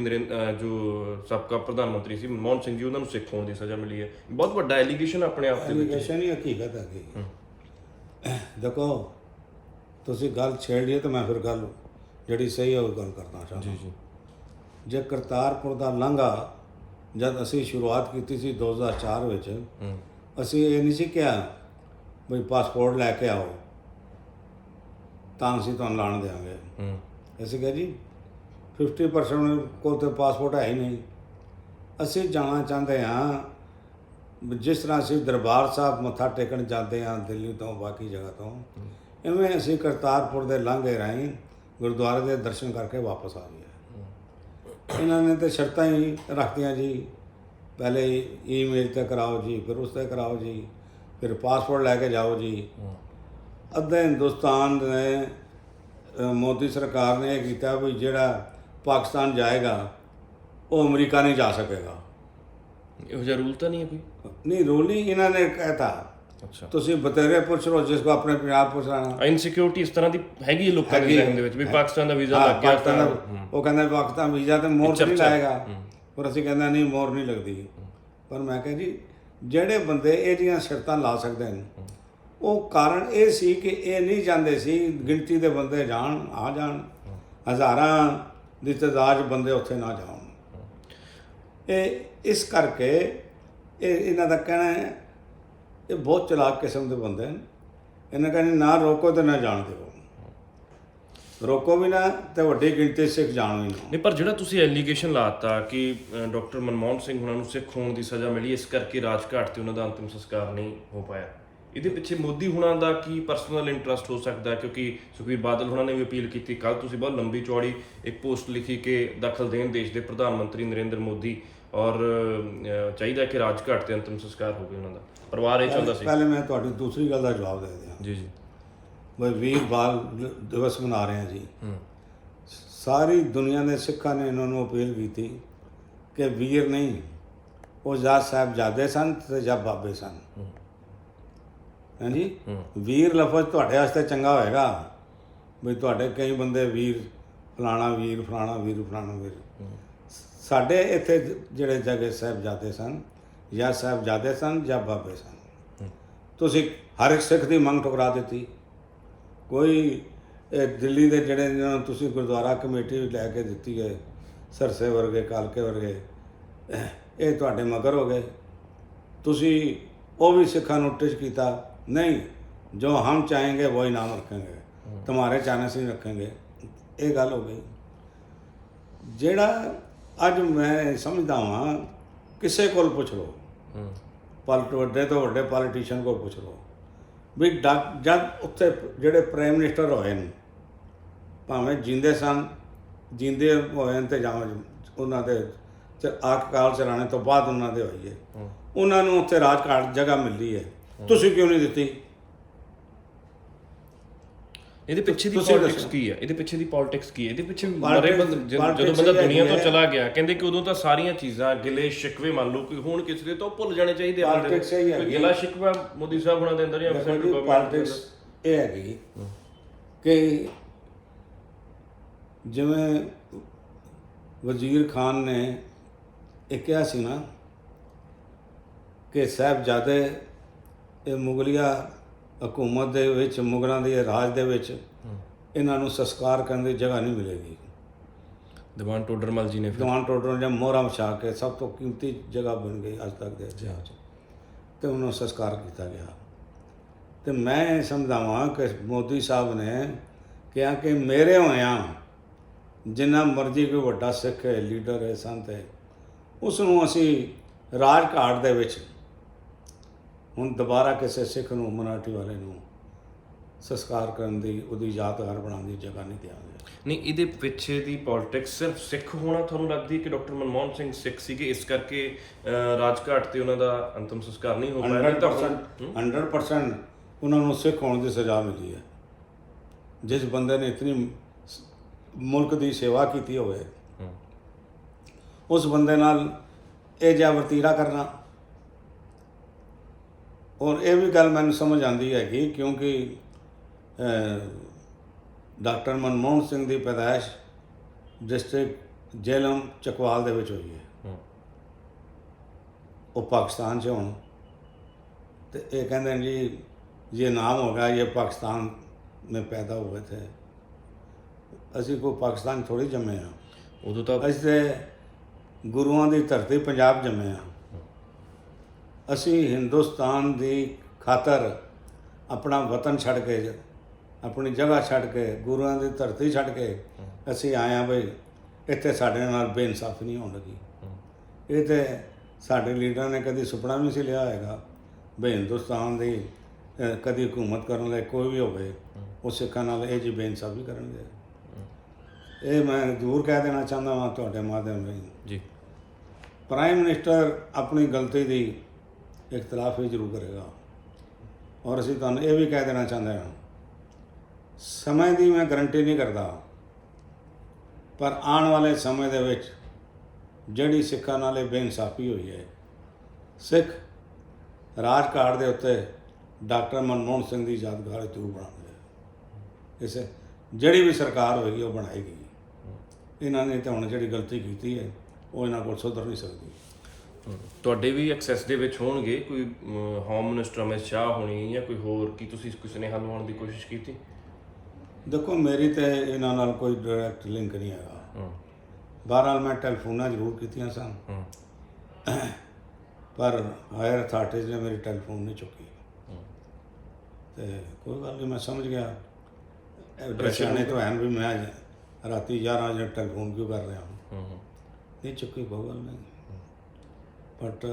ਜੋ ਸਾਬਕਾ ਪ੍ਰਧਾਨ ਮੰਤਰੀ ਸੀ ਮਨਮੋਹਨ ਸਿੰਘ ਜੀ ਉਹਨਾਂ ਨੂੰ ਸਿੱਖ ਹੋਣ ਦੀ ਸਜ਼ਾ ਮਿਲੀ ਹੈ। ਬਹੁਤ ਵੱਡਾ ਐਲੀਗੇਸ਼ਨ ਆਪਣੇ ਆਪ ਵਿੱਚ ਐਲੀਗੇਸ਼ਨ ਹੀ ਹਕੀਕਤ ਹੈਗੀ ਦੇਖੋ ਤੁਸੀਂ ਗੱਲ ਛੇੜ ਲਈ ਤਾਂ ਮੈਂ ਫਿਰ ਗੱਲ ਜਿਹੜੀ ਸਹੀ ਹੈ ਉਹ ਗੱਲ ਕਰਨਾ ਚਾਹੁੰਦਾ। ਜੀ ਜੀ। ਜੇ ਕਰਤਾਰਪੁਰ ਦਾ ਲਾਂਘਾ ਜਦ ਅਸੀਂ ਸ਼ੁਰੂਆਤ ਕੀਤੀ ਸੀ 2004 ਵਿੱਚ ਅਸੀਂ ਇਹ ਨਹੀਂ ਸੀ ਕਿਹਾ ਵੀ ਪਾਸਪੋਰਟ ਲੈ ਕੇ ਆਓ ਤਾਂ ਅਸੀਂ ਤੁਹਾਨੂੰ ਲਾਣ ਦੇਵਾਂਗੇ ਅਸੀਂ ਕਿਹਾ ਜੀ 50% ਕੋਲ ਤੇ ਪਾਸਪੋਰਟ ਹੈ ਹੀ ਨਹੀਂ। ਅਸੀਂ ਜਾਣਾ ਚਾਹੁੰਦੇ ਹਾਂ ਜਿਸ ਤਰ੍ਹਾਂ ਅਸੀਂ ਦਰਬਾਰ ਸਾਹਿਬ ਮੱਥਾ ਟੇਕਣ ਜਾਂਦੇ ਹਾਂ ਦਿੱਲੀ ਤੋਂ ਬਾਕੀ ਜਗ੍ਹਾ ਤੋਂ ਐਵੇਂ ਅਸੀਂ ਕਰਤਾਰਪੁਰ ਦੇ ਲਾਂਘੇ ਰਾਹੀਂ ਗੁਰਦੁਆਰੇ ਦੇ ਦਰਸ਼ਨ ਕਰਕੇ ਵਾਪਸ ਆ ਗਏ। ਇਹਨਾਂ ਨੇ ਤੇ ਸ਼ਰਤਾਂ ਹੀ ਰੱਖਤੀਆਂ ਜੀ। ਪਹਿਲੇ ਈਮੇਲ ਤੇ ਕਰਾਓ ਜੀ ਫਿਰ ਉਸ ਤੇ ਕਰਾਓ ਜੀ ਫਿਰ ਪਾਸਪੋਰਟ ਲੈ ਕੇ ਜਾਓ ਜੀ। ਅੱਧੇ ਹਿੰਦੁਸਤਾਨ ਨੇ ਮੋਦੀ ਸਰਕਾਰ ਨੇ ਇਹ ਕੀਤਾ ਵੀ ਜਿਹੜਾ ਪਾਕਿਸਤਾਨ ਜਾਏਗਾ ਉਹ ਅਮਰੀਕਾ ਨਹੀਂ ਜਾ ਸਕੇਗਾ। ਇਹੋ ਜਿਹਾ ਰੂਲ ਤਾਂ ਨਹੀਂ ਹੈ ਕੋਈ? ਨਹੀਂ ਰੂਲ ਨਹੀਂ ਇਹਨਾਂ ਨੇ ਕਹਿਤਾ। ਅੱਛਾ। ਤੁਸੀਂ ਬਤੇਰੇ ਪੁੱਛ ਲਓ ਜਿਸ ਕੋ ਆਪਣੇ ਪੰਜਾਬ ਪੁੱਛ ਲੈਣਾ। ਇਨਸਿਕਿਉਰਿਟੀ ਇਸ ਤਰ੍ਹਾਂ ਦੀ ਹੈਗੀ ਹੈ ਲੋਕਾਂ ਦੇ ਹੈ। ਵਿੱਚ ਵੀ ਪਾਕਿਸਤਾਨ ਦਾ ਵੀਜ਼ਾ ਹਾਂ, ਲੱਗ ਗਿਆ ਤਾਂ ਉਹ ਕਹਿੰਦਾ ਪਾਕਿਸਤਾਨ ਵੀਜ਼ਾ ਤੇ ਮੋਹਰ ਨਹੀਂ। ਲਾਏਗਾ। ਪਰ ਅਸੀਂ ਕਹਿੰਦਾ ਨਹੀਂ ਮੋਹਰ ਨਹੀਂ ਲੱਗਦੀ। ਪਰ ਮੈਂ ਕਿਹਾ ਜੀ ਜਿਹੜੇ ਬੰਦੇ ਇਹ ਜੀਆਂ ਸ਼ਰਤਾਂ ਲਾ ਸਕਦੇ ਨੇ ਉਹ ਕਾਰਨ ਇਹ ਸੀ ਕਿ ਇਹ ਨਹੀਂ ਜਾਂਦੇ ਸੀ ਗਿਣਤੀ ਦੇ ਬੰਦੇ ਜਾਣ ਆ ਜਾਣ। ਹਜ਼ਾਰਾਂ ਦੀ ਤਾਦਾਦ 'ਚ ਬੰਦੇ ਉੱਥੇ ਨਾ ਜਾਣ। ਇਹ ਇਸ ਕਰਕੇ ਇਹ ਇਹਨਾਂ ਦਾ ਕਹਿਣਾ ਹੈ ਇਹ ਬਹੁਤ ਚਲਾਕ ਕਿਸਮ ਦੇ ਬੰਦੇ ਨੇ ਇਹਨਾਂ ਕਹਿੰਦੇ ਨਾ ਰੋਕੋ ਤੇ ਨਾ ਜਾਣ ਦਿਓ। ਰੋਕੋ ਵੀ ਨਾ ਤੇ ਵੱਡੀ ਗਿਣਤੀ ਸਿੱਖ ਜਾਣ ਵੀ ਨਾ। ਨਹੀਂ, ਪਰ ਜਿਹੜਾ ਤੁਸੀਂ ਐਲੀਗੇਸ਼ਨ ਲਾਤਾ ਕਿ ਡਾਕਟਰ ਮਨਮੋਹਨ ਸਿੰਘ ਉਹਨਾਂ ਨੂੰ ਸਿੱਖ ਹੋਣ ਦੀ ਸਜ਼ਾ ਮਿਲੀ, ਇਸ ਕਰਕੇ ਰਾਜਘਾਟ ਤੇ ਉਹਨਾਂ ਦਾ ਅੰਤਿਮ ਸੰਸਕਾਰ ਨਹੀਂ ਹੋ ਪਾਇਆ। ਇਹਦੇ ਪਿੱਛੇ ਮੋਦੀ ਹੁਣਾਂ ਦਾ ਕੀ ਪਰਸਨਲ ਇੰਟਰਸਟ ਹੋ ਸਕਦਾ ਕਿਉਂਕਿ ਸੁਖਬੀਰ ਬਾਦਲ ਹੁਣਾਂ ਨੇ ਵੀ ਅਪੀਲ ਕੀਤੀ ਕੱਲ ਤੁਸੀਂ ਬਹੁਤ ਲੰਬੀ ਚੌੜੀ ਇੱਕ ਪੋਸਟ ਲਿਖੀ ਕਿ ਦਖਲ ਦੇਣ ਦੇਸ਼ ਦੇ ਪ੍ਰਧਾਨ ਮੰਤਰੀ ਨਰਿੰਦਰ ਮੋਦੀ ਔਰ ਚਾਹੀਦਾ ਕਿ ਰਾਜਘਾਟ ਤੇ ਅੰਤਿਮ ਸੰਸਕਾਰ ਹੋਵੇ ਉਹਨਾਂ ਦਾ। ਪਰਿਵਾਰ ਇਹ ਚਾਹੁੰਦਾ ਸੀ। ਪਹਿਲੇ ਮੈਂ ਤੁਹਾਡੀ ਦੂਸਰੀ ਗੱਲ ਦਾ ਜਵਾਬ ਦੇ ਦਿਆਂ। ਜੀ ਜੀ। ਬਈ ਵੀਰ ਬਾਲ ਦਿਵਸ ਮਨਾ ਰਹੇ ਹਾਂ ਜੀ। ਸਾਰੀ ਦੁਨੀਆ ਦੇ ਸਿੱਖਾਂ ਨੇ ਇਹਨਾਂ ਨੂੰ ਅਪੀਲ ਕੀਤੀ ਕਿ ਵੀਰ ਨਹੀਂ ਉਹ ਜਾਂ ਸਾਹਿਬ ਜਾਦੇ ਸਨ ਤੇ ਜਾਂ ਬਾਬੇ ਸਨ। ਹਾਂਜੀ? ਵੀਰ ਲਫ਼ਜ਼ ਤੁਹਾਡੇ ਵਾਸਤੇ ਚੰਗਾ ਹੋਏਗਾ। ਵੀ ਤੁਹਾਡੇ ਕਈ ਬੰਦੇ ਵੀਰ ਫਲਾਣਾ ਵੀਰ ਫਲਾਣਾ ਵੀਰ ਫਲਾਣਾ ਵੀਰ। ਸਾਡੇ ਇੱਥੇ ਜਿਹੜੇ ਜਗੇ ਸਾਹਿਬਜ਼ਾਦੇ ਸਨ ਜਾਂ ਸਾਹਿਬਜ਼ਾਦੇ ਸਨ ਜਾਂ ਬਾਬੇ ਸਨ। ਤੁਸੀਂ ਹਰ ਇੱਕ ਸਿੱਖ ਦੀ ਮੰਗ ਠੁਕਰਾ ਦਿੱਤੀ। ਕੋਈ ਇਹ ਦਿੱਲੀ ਦੇ ਜਿਹੜੇ ਤੁਸੀਂ ਗੁਰਦੁਆਰਾ ਕਮੇਟੀ ਲੈ ਕੇ ਦਿੱਤੀ ਹੈ ਸਰਸੇ ਵਰਗੇ ਕਾਲਕੇ ਵਰਗੇ ਇਹ ਤੁਹਾਡੇ ਮਗਰ ਹੋ ਗਏ। ਤੁਸੀਂ ਉਹ ਵੀ ਸਿੱਖਾਂ ਨੂੰ ਟਿਚ ਕੀਤਾ ਨਹੀਂ ਜੋ ਹਮ ਚਾਹेंगे ਵਹੀ ਨਾਮ ਰੱਖਾਂਗੇ ਤੁਹਾਰੇ ਚਾਹਨੇ ਸੇ ਰੱਖਾਂਗੇ। ਇਹ ਗੱਲ ਹੋ ਗਈ। ਜਿਹੜਾ ਅੱਜ ਮੈਂ ਸਮਝਦਾ ਹਾਂ ਕਿਸੇ ਕੋਲ ਪੁੱਛ ਲਓ। ਹੂੰ। ਪਲਟ ਵੱਡੇ ਤੋਂ ਵੱਡੇ ਪੋਲੀਟੀਸ਼ੀਅਨ ਕੋਲ ਪੁੱਛ ਲਓ। ਵੀ ਜਦ ਉੱਥੇ ਜਿਹੜੇ ਪ੍ਰਾਈਮ ਮਿਨਿਸਟਰ ਹੋਏ ਨੇ ਭਾਵੇਂ ਜਿੰਦੇ ਸਨ ਜਿੰਦੇ ਹੋਏ ਨੇ ਤੇ ਜਾਂ ਉਹਨਾਂ ਦੇ ਤੇ ਆਕਾਲ ਚਲਾਣੇ ਤੋਂ ਬਾਅਦ ਉਹਨਾਂ ਦੇ ਹੋਈ ਹੈ। ਉਹਨਾਂ ਨੂੰ ਉੱਥੇ ਰਾਜਘਾਟ ਜਗ੍ਹਾ ਮਿਲਦੀ ਹੈ। ਤੁਸੀਂ ਕਿਉਂ ਨਹੀਂ ਦਿੱਤੀ? ਇਹਦੇ ਪਿੱਛੇ ਦੀ ਤੁਸੀਂ ਪੋਲਿਟਿਕਸ। ਕੀ ਹੈ ਇਹਦੇ ਪਿੱਛੇ ਦੀ ਪੋਲਿਟਿਕਸ ਕੀ ਹੈ ਇਹਦੇ ਪਿੱਛੇ ਮਰੇ ਬੰਦੇ ਜਦ- ਬੰਦਾ ਦੁਨੀਆ ਤੋਂ। ਚਲਾ ਗਿਆ ਕਹਿੰਦੇ ਕਿ ਉਦੋਂ ਤਾਂ ਸਾਰੀਆਂ ਚੀਜ਼ਾਂ ਗਿਲੇ ਸ਼ਿਕਵੇ ਮੰਨ ਲਓ ਕਿ ਹੁਣ ਕਿਸੇ ਦੇ ਤੋਂ ਭੁੱਲ ਜਾਣੇ ਚਾਹੀਦੇ ਆ ਕੋਈ। ਗਿਲਾ ਸ਼ਿਕਵਾ ਮੋਦੀ ਸਾਹਿਬ ਹੁਣਾਂ ਦੇ ਅੰਦਰ ਜਾਂ ਸੈਂਟਰ ਪੋਲਿਟਿਕਸ ਇਹ ਹੈਗੀ ਕਿ ਜਿਵੇਂ ਵਜ਼ੀਰ ਖਾਨ ਨੇ ਇਹ ਕਿਹਾ ਸੀ ਨਾ ਕਿ ਸਾਹਿਬਜ਼ਾਦੇ ਇਹ ਮੁਗਲਿਆ ਹਕੂਮਤ ਦੇ ਵਿੱਚ ਮੁਗਲਾਂ ਦੇ ਰਾਜ ਦੇ ਵਿੱਚ ਇਹਨਾਂ ਨੂੰ ਸੰਸਕਾਰ ਕਰਨ ਦੀ ਜਗ੍ਹਾ ਨਹੀਂ ਮਿਲੇਗੀ। ਦੀਵਾਨ ਟੋਡਰਮਲ ਜੀ ਨੇ ਦੀਵਾਨ ਟੋਡਰ ਜਾਂ ਮੋਹਰਾ ਵਿਛਾ ਕੇ ਸਭ ਤੋਂ ਕੀਮਤੀ ਜਗ੍ਹਾ ਬਣ ਗਈ ਅੱਜ ਤੱਕ ਦੇ ਇਤਿਹਾਸ ਤੇ ਉਹਨਾਂ ਨੂੰ ਸੰਸਕਾਰ ਕੀਤਾ ਗਿਆ। ਤੇ ਮੈਂ ਸਮਝਾਵਾਂ ਕਿ ਮੋਦੀ ਸਾਹਿਬ ਨੇ ਕਿਹਾ ਕਿ ਮੇਰੇ ਹੋਇਆਂ ਜਿੰਨਾ ਮਰਜ਼ੀ ਕੋਈ ਵੱਡਾ ਸਿੱਖ ਹੈ ਲੀਡਰ ਹੈ ਸੰਤ ਹੈ ਉਸ ਨੂੰ ਅਸੀਂ ਰਾਜਘਾਟ ਦੇ ਵਿੱਚ ਹੁਣ ਦੁਬਾਰਾ ਕਿਸੇ ਸਿੱਖ ਨੂੰ ਮਰਾਠੀ ਵਾਲੇ ਨੂੰ ਸੰਸਕਾਰ ਕਰਨ ਦੀ ਉਹਦੀ ਯਾਦਗਾਰ ਬਣਾਉਣ ਦੀ ਜਗ੍ਹਾ ਨਹੀਂ ਦਿਆਂਗੇ ਨਹੀਂ ਇਹਦੇ ਪਿੱਛੇ ਦੀ ਪੋਲਿਟਿਕਸ ਸਿਰਫ ਸਿੱਖ ਹੋਣਾ ਤੁਹਾਨੂੰ ਲੱਗਦੀ ਕਿ ਡਾਕਟਰ ਮਨਮੋਹਨ ਸਿੰਘ ਸਿੱਖ ਸੀਗੇ? ਇਸ ਕਰਕੇ ਰਾਜਘਾਟ ਤੇ ਉਹਨਾਂ ਦਾ ਅੰਤਮ ਸੰਸਕਾਰ ਨਹੀਂ ਹੋ ਪਾਇਆ ਨਹੀਂ ਤਾਂ ਹੁਣ- 100% 100% ਉਹਨਾਂ ਨੂੰ ਸਿੱਖ ਹੋਣ ਦੀ ਸਜ਼ਾ ਮਿਲੀ ਹੈ। ਜਿਸ ਬੰਦੇ ਨੇ ਇਤਨੀ ਮੁਲਕ ਦੀ ਸੇਵਾ ਕੀਤੀ ਹੋਵੇ। ਉਸ ਬੰਦੇ ਨਾਲ ਇਹ ਜਿਹਾ ਵਰਤੀਰਾ ਕਰਨਾ ਔਰ ਇਹ ਵੀ ਗੱਲ ਮੈਨੂੰ ਸਮਝ ਆਂਦੀ ਹੈ ਕਿ ਕਿਉਂਕਿ ਡਾਕਟਰ ਮਨਮੋਹਨ ਸਿੰਘ ਦੀ ਪੈਦਾਇਸ਼ ਡਿਸਟ੍ਰਿਕਟ ਜੇਲਮ ਚਕਵਾਲ ਦੇ ਵਿੱਚ ਹੋਈ ਹੈ। ਉਹ ਪਾਕਿਸਤਾਨ 'ਚ ਹੁਣ। ਤੇ ਇਹ ਕਹਿੰਦੇ ਨੇ ਜੀ ਜੇ ਨਾਮ ਹੋਗਾ ਇਹ ਪਾਕਿਸਤਾਨ ਮੇ ਪੈਦਾ ਹੋਏ ਥੇ ਅਸੀਂ ਕੋ ਪਾਕਿਸਤਾਨ ਥੋੜੀ ਜੰਮੇ ਆ ਉਦੋਂ ਤੱਕ ਅਸੀਂ ਗੁਰੂਆਂ ਦੀ ਧਰਤੀ ਪੰਜਾਬ ਜੰਮੇ ਆ ਅਸੀਂ ਹਿੰਦੁਸਤਾਨ ਦੀ ਖਾਤਰ ਆਪਣਾ ਵਤਨ ਛੱਡ ਕੇ ਆਪਣੀ ਜਗ੍ਹਾ ਛੱਡ ਕੇ ਗੁਰੂਆਂ ਦੀ ਧਰਤੀ ਛੱਡ ਕੇ ਅਸੀਂ ਆਏ ਹਾਂ ਬਈ ਇੱਥੇ ਸਾਡੇ ਨਾਲ ਬੇਇਨਸਾਫੀ ਨਹੀਂ ਹੋਣ ਲੱਗੀ। ਇਹ ਤੇ ਸਾਡੇ ਲੀਡਰਾਂ ਨੇ ਕਦੀ ਸੁਪਨਾ ਵੀ ਨਹੀਂ ਸੀ ਲਿਆ ਹੋਏਗਾ ਵੀ ਹਿੰਦੁਸਤਾਨ ਦੀ ਕਦੀ ਹਕੂਮਤ ਕਰਨ ਲਈ ਕੋਈ ਵੀ ਹੋਵੇ ਉਹ ਸਿੱਖਾਂ ਨਾਲ ਇਹ ਜੀ ਬੇਇਨਸਾਫੀ ਕਰਨਗੇ। ਇਹ ਮੈਂ ਜ਼ਰੂਰ ਕਹਿ ਦੇਣਾ ਚਾਹੁੰਦਾ ਹਾਂ ਤੁਹਾਡੇ ਮਾਧਿਅਮ ਰਾਹੀਂ। ਜੀ। ਪ੍ਰਾਈਮ ਮਿਨਿਸਟਰ ਆਪਣੀ ਗਲਤੀ ਦੀ ਇਖਤਲਾਫ ਵੀ ਜ਼ਰੂਰ ਕਰੇਗਾ। ਔਰ ਅਸੀਂ ਤੁਹਾਨੂੰ ਇਹ ਵੀ ਕਹਿ ਦੇਣਾ ਚਾਹੁੰਦੇ ਹਾਂ, ਸਮੇਂ ਦੀ ਮੈਂ ਗਰੰਟੀ ਨਹੀਂ ਕਰਦਾ, ਪਰ ਆਉਣ ਵਾਲੇ ਸਮੇਂ ਦੇ ਵਿੱਚ ਜਿਹੜੀ ਸਿੱਖਾਂ ਨਾਲ ਇਹ ਬੇਇਨਸਾਫੀ ਹੋਈ ਹੈ, ਸਿੱਖ ਰਾਜ ਕਾਰਡ ਦੇ ਉੱਤੇ ਡਾਕਟਰ ਮਨਮੋਹਨ ਸਿੰਘ ਦੀ ਯਾਦਗਾਰ ਜ਼ਰੂਰ ਬਣਾਉਂਦੇ ਇਸੇ ਜਿਹੜੀ ਵੀ ਸਰਕਾਰ ਹੋਏਗੀ, ਉਹ ਬਣਾਏਗੀ। ਇਹਨਾਂ ਨੇ ਤਾਂ ਹੁਣ ਜਿਹੜੀ ਗਲਤੀ ਕੀਤੀ ਹੈ, ਉਹ ਇਹਨਾਂ ਕੋਲ ਸੁਧਰ ਨਹੀਂ ਸਕਦੀ। ਤੁਹਾਡੇ ਵੀ ਐਕਸੈਸ ਦੇ ਵਿੱਚ ਹੋਣਗੇ ਕੋਈ ਹੋਮ ਮਿਨਿਸਟਰ ਅਮਿਤ ਸ਼ਾਹ ਹੋਣੀ ਜਾਂ ਕੋਈ ਹੋਰ ਕੀ ਤੁਸੀਂ ਕਿਸੇ ਨੇ ਹੱਲ ਲਵਾਉਣ ਦੀ ਕੋਸ਼ਿਸ਼ ਕੀਤੀ? ਦੇਖੋ ਮੇਰੀ ਤੇ ਇਹਨਾਂ ਨਾਲ ਕੋਈ ਡਾਇਰੈਕਟ ਲਿੰਕ ਨਹੀਂ ਹੈਗਾ। ਹੂੰ। ਬਹਰਹਾਲ ਮੈਂ ਟੈਲੀਫੋਨਾਂ ਜ਼ਰੂਰ ਕੀਤੀਆਂ ਸਨ। ਪਰ ਹਾਇਰ ਅਥਾਰਟੀਜ਼ ਨੇ ਮੇਰੀ ਟੈਲੀਫੋਨ ਨਹੀਂ ਚੁੱਕੀ। ਤੇ ਕੋਈ ਗੱਲ ਨਹੀਂ ਮੈਂ ਸਮਝ ਗਿਆ। ਪ੍ਰੈਸ਼ਾਨੇ ਤੋਂ ਹਨ ਵੀ ਮੈਂ ਰਾਤੀ 11 ਵਜੇ ਟੈਲੀਫੋਨ ਕਿਉਂ ਕਰ ਰਿਹਾ ਹਾਂ। ਨਹੀਂ ਚੁੱਕੀ ਕੋਈ ਗੱਲ ਨਹੀਂ। ਬਟ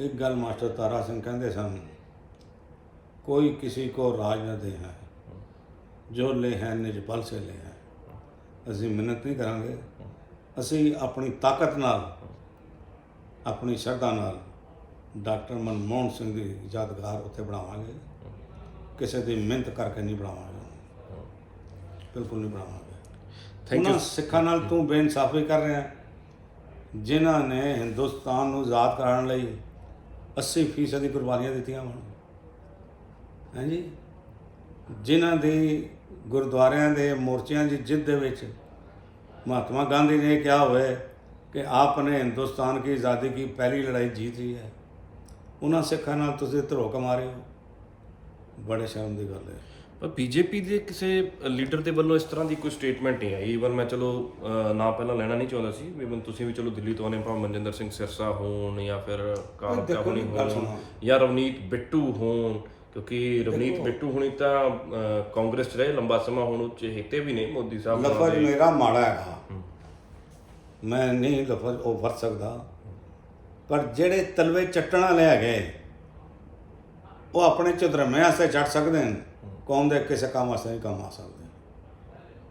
ਇੱਕ ਗੱਲ ਮਾਸਟਰ ਤਾਰਾ ਸਿੰਘ ਕਹਿੰਦੇ ਸਨ ਕੋਈ ਕਿਸੇ ਕੋ ਰਾਜ ਨਾ ਦੇ ਹੈ ਜੋ ਲੈ ਹੈ ਨਿਜ ਬਲ ਸੇ ਲੈ ਹੈ ਅਸੀਂ ਮਿਹਨਤ ਨਹੀਂ ਕਰਾਂਗੇ ਅਸੀਂ ਆਪਣੀ ਤਾਕਤ ਨਾਲ ਆਪਣੀ ਸ਼ਰਧਾ ਨਾਲ ਡਾਕਟਰ ਮਨਮੋਹਨ ਸਿੰਘ ਦੀ ਯਾਦਗਾਰ ਉੱਥੇ ਬਣਾਵਾਂਗੇ। ਕਿਸੇ ਦੀ ਮਿਹਨਤ ਕਰਕੇ ਨਹੀਂ ਬਣਾਵਾਂਗੇ। ਬਿਲਕੁਲ ਨਹੀਂ ਬਣਾਵਾਂਗੇ। ਉਹਨਾਂ you. ਸਿੱਖਾਂ ਨਾਲ ਤੂੰ ਬੇਇਨਸਾਫੀ ਕਰ ਰਿਹਾ। ਹੈ, ਜਿਨ੍ਹਾਂ ਨੇ ਹਿੰਦੁਸਤਾਨ ਨੂੰ ਆਜ਼ਾਦ ਕਰਾਉਣ ਲਈ 80% ਦੀ ਕੁਰਬਾਨੀਆਂ ਦਿੱਤੀਆਂ ਹੋਣ। ਹਾਂਜੀ ਜਿਨ੍ਹਾਂ ਦੀ ਗੁਰਦੁਆਰਿਆਂ ਦੇ ਮੋਰਚਿਆਂ ਦੀ ਜਿੱਤ ਦੇ ਵਿੱਚ ਮਹਾਤਮਾ ਗਾਂਧੀ ਨੇ ਕਿਹਾ ਹੋਵੇ ਕਿ ਆਪ ਨੇ ਹਿੰਦੁਸਤਾਨ ਕੀ ਆਜ਼ਾਦੀ ਕੀ ਪਹਿਲੀ ਲੜਾਈ ਜੀਤ ਲਈ ਹੈ। ਉਹਨਾਂ ਸਿੱਖਾਂ ਨਾਲ ਤੁਸੀਂ ਧਰੋਕ ਮਾਰੇ ਹੋ। ਬੜੇ ਸ਼ਰਮ ਦੀ ਗੱਲ ਹੈ। ਪਰ ਬੀਜੇਪੀ ਦੇ ਕਿਸੇ ਲੀਡਰ ਦੇ ਵੱਲੋਂ ਇਸ ਤਰ੍ਹਾਂ ਦੀ ਕੋਈ ਸਟੇਟਮੈਂਟ ਨਹੀਂ ਆਈ। ਈਵਨ ਮੈਂ ਚਲੋ ਨਾ ਪਹਿਲਾਂ ਲੈਣਾ ਨਹੀਂ ਚਾਹੁੰਦਾ ਸੀ। ਈਵਨ ਤੁਸੀਂ ਵੀ ਚਲੋ ਦਿੱਲੀ ਤੋਂ ਆਨੇ ਭਾਵੇਂ ਮਨਜਿੰਦਰ ਸਿੰਘ ਸਿਰਸਾ ਹੋਣ ਜਾਂ ਫਿਰ ਕਾਲਕਾ ਦੇਖੋ ਹੋਣੀ। ਜਾਂ ਰਵਨੀਤ ਬਿੱਟੂ ਹੋਣ ਕਿਉਂਕਿ ਰਵਨੀਤ ਬਿੱਟੂ ਹੁਣੀ ਤਾਂ ਕਾਂਗਰਸ 'ਚ ਰਹੇ ਲੰਬਾ ਸਮਾਂ ਹੁਣ ਉਹ ਚਹੇਤੇ ਵੀ ਨੇ ਮੋਦੀ ਸਾਹਿਬ ਨਾਲ ਲਫ਼ਜ਼ ਦੇ। ਮੇਰਾ ਮਾੜਾ ਹੈਗਾ ਮੈਂ ਨਹੀਂ ਲਫ਼ਜ਼ ਉਹ ਵਰਤ ਸਕਦਾ। ਪਰ ਜਿਹੜੇ ਤਲਵੇ ਚੱਟਣ ਵਾਲੇ ਹੈਗੇ ਉਹ ਆਪਣੇ ਚੁਦਰਮੇ ਵਾਸਤੇ ਚੱਟ ਸਕਦੇ ਨੇ। ਕੌਮ ਦੇ ਕਿਸੇ ਕੰਮ ਵਾਸਤੇ ਨਹੀਂ ਕੰਮ ਆ ਸਕਦੇ।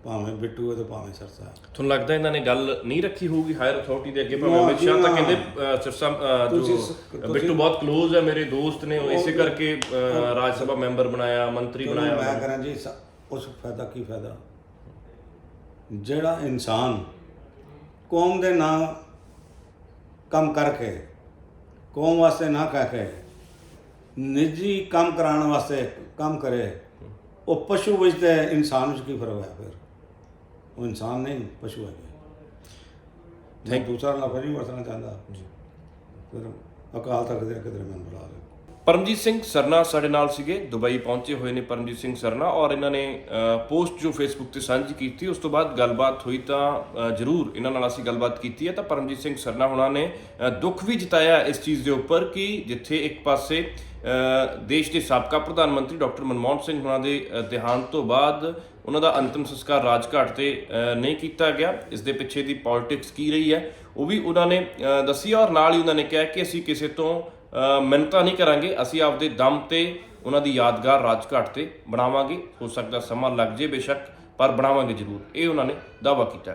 ਭਾਵੇਂ ਬਿੱਟੂ ਹੈ ਤੇ ਭਾਵੇਂ ਸਰਸਾ ਤੁਹਾਨੂੰ ਲੱਗਦਾ ਇਹਨਾਂ ਨੇ ਗੱਲ ਨਹੀਂ ਰੱਖੀ ਹੋਊਗੀ? ਹਾਇਰ ਅਥਾਰਟੀ ਦੇ ਅੱਗੇ ਭਾਵੇਂ ਅਮਿਤ ਸ਼ਾਹ ਤਾਂ। ਕਹਿੰਦੇ ਸਿਰਸਾ ਜੋ ਬਿੱਟੂ ਬਹੁਤ ক্লোਜ਼ ਹੈ ਮੇਰੇ ਦੋਸਤ ਨੇ ਉਹ ਇਸੇ ਕਰਕੇ ਰਾਜ ਸਭਾ ਮੈਂਬਰ ਬਣਾਇਆ ਮੰਤਰੀ ਬਣਾਇਆ। ਮੈਂ ਕਰਾਂ ਜੀ ਉਸ ਫਾਇਦਾ ਕੀ ਫਾਇਦਾ? ਜਿਹੜਾ ਇਨਸਾਨ ਕੌਮ ਦੇ ਨਾਂ ਕੰਮ ਕਰਕੇ ਕੌਮ ਵਾਸਤੇ ਨਾ ਕਹਿ ਕੇ ਨਿੱਜੀ ਕੰਮ ਕਰਾਉਣ ਵਾਸਤੇ ਕੰਮ ਕਰੇ ਉਹ ਪਸ਼ੂ ਵਿੱਚ ਤੇ ਇਨਸਾਨ ਵਿੱਚ ਕੀ ਫ਼ਰਕ ਹੋਇਆ ਫਿਰ? ਉਹ ਇਨਸਾਨ ਨਹੀਂ ਪਸ਼ੂ ਹੈ ਮੈਂ ਦੂਸਰਾ ਲਫ਼ਜ਼ ਨਹੀਂ ਵਰਤਣਾ ਚਾਹੁੰਦਾ। ਜੀ। ਫਿਰ ਅਕਾਲ ਤਖਤ ਦੇ ਕਿਧਰੇ ਮੈਨੂੰ ਬੁਲਾ ਲਿਓ ਪਰਮਜੀਤ ਸਿੰਘ ਸਰਨਾ ਸਾਡੇ ਨਾਲ ਸੀਗੇ, ਦੁਬਈ ਪਹੁੰਚੇ ਹੋਏ ਨੇ ਪਰਮਜੀਤ ਸਿੰਘ ਸਰਨਾ ਔਰ ਇਹਨਾਂ ਨੇ ਪੋਸਟ ਜੋ ਫੇਸਬੁੱਕ ਤੇ ਸਾਂਝੀ ਕੀਤੀ, ਉਸ ਤੋਂ ਬਾਅਦ ਗੱਲਬਾਤ ਹੋਈ ਤਾਂ ਜ਼ਰੂਰ ਇਹਨਾਂ ਨਾਲ ਅਸੀਂ ਗੱਲਬਾਤ ਕੀਤੀ ਹੈ ਤਾਂ ਪਰਮਜੀਤ ਸਿੰਘ ਸਰਨਾ ਹੁਣਾਂ ਨੇ ਦੁੱਖ ਵੀ ਜਤਾਇਆ ਇਸ ਚੀਜ਼ ਦੇ ਉੱਪਰ ਕਿ ਜਿੱਥੇ ਇੱਕ ਪਾਸੇ ਦੇਸ਼ ਦੇ ਸਾਬਕਾ ਪ੍ਰਧਾਨ ਮੰਤਰੀ ਡਾਕਟਰ ਮਨਮੋਹਨ ਸਿੰਘ ਹੁਣਾਂ ਦੇ ਦੇਹਾਂਤ ਤੋਂ ਬਾਅਦ ਉਹਨਾਂ ਦਾ ਅੰਤਿਮ ਸੰਸਕਾਰ ਰਾਜਘਾਟ ਤੇ ਨਹੀਂ ਕੀਤਾ ਗਿਆ, ਇਸ ਦੇ ਪਿੱਛੇ ਦੀ ਪੋਲਿਟਿਕਸ ਕੀ ਰਹੀ ਹੈ, ਉਹ ਵੀ ਉਹਨਾਂ ਨੇ ਦੱਸੀ ਔਰ ਨਾਲ ਹੀ ਉਹਨਾਂ ਨੇ ਕਿਹਾ ਕਿ ਅਸੀਂ ਕਿਸੇ ਤੋਂ ਅ, ਮਿੰਨਤਾਂ ਨਹੀਂ ਕਰਾਂਗੇ। ਅਸੀਂ ਆਪਦੇ ਦਮ ਤੇ ਉਹਨਾਂ ਦੀ ਯਾਦਗਾਰ ਰਾਜਘਾਟ ਤੇ ਬਣਾਵਾਂਗੇ। ਹੋ ਸਕਦਾ ਸਮਾਂ ਲੱਗ ਜੇ ਬੇਸ਼ੱਕ ਪਰ ਬਣਾਵਾਂਗੇ ਜ਼ਰੂਰ। ਇਹ ਉਹਨਾਂ ਨੇ ਦਾਅਵਾ ਕੀਤਾ।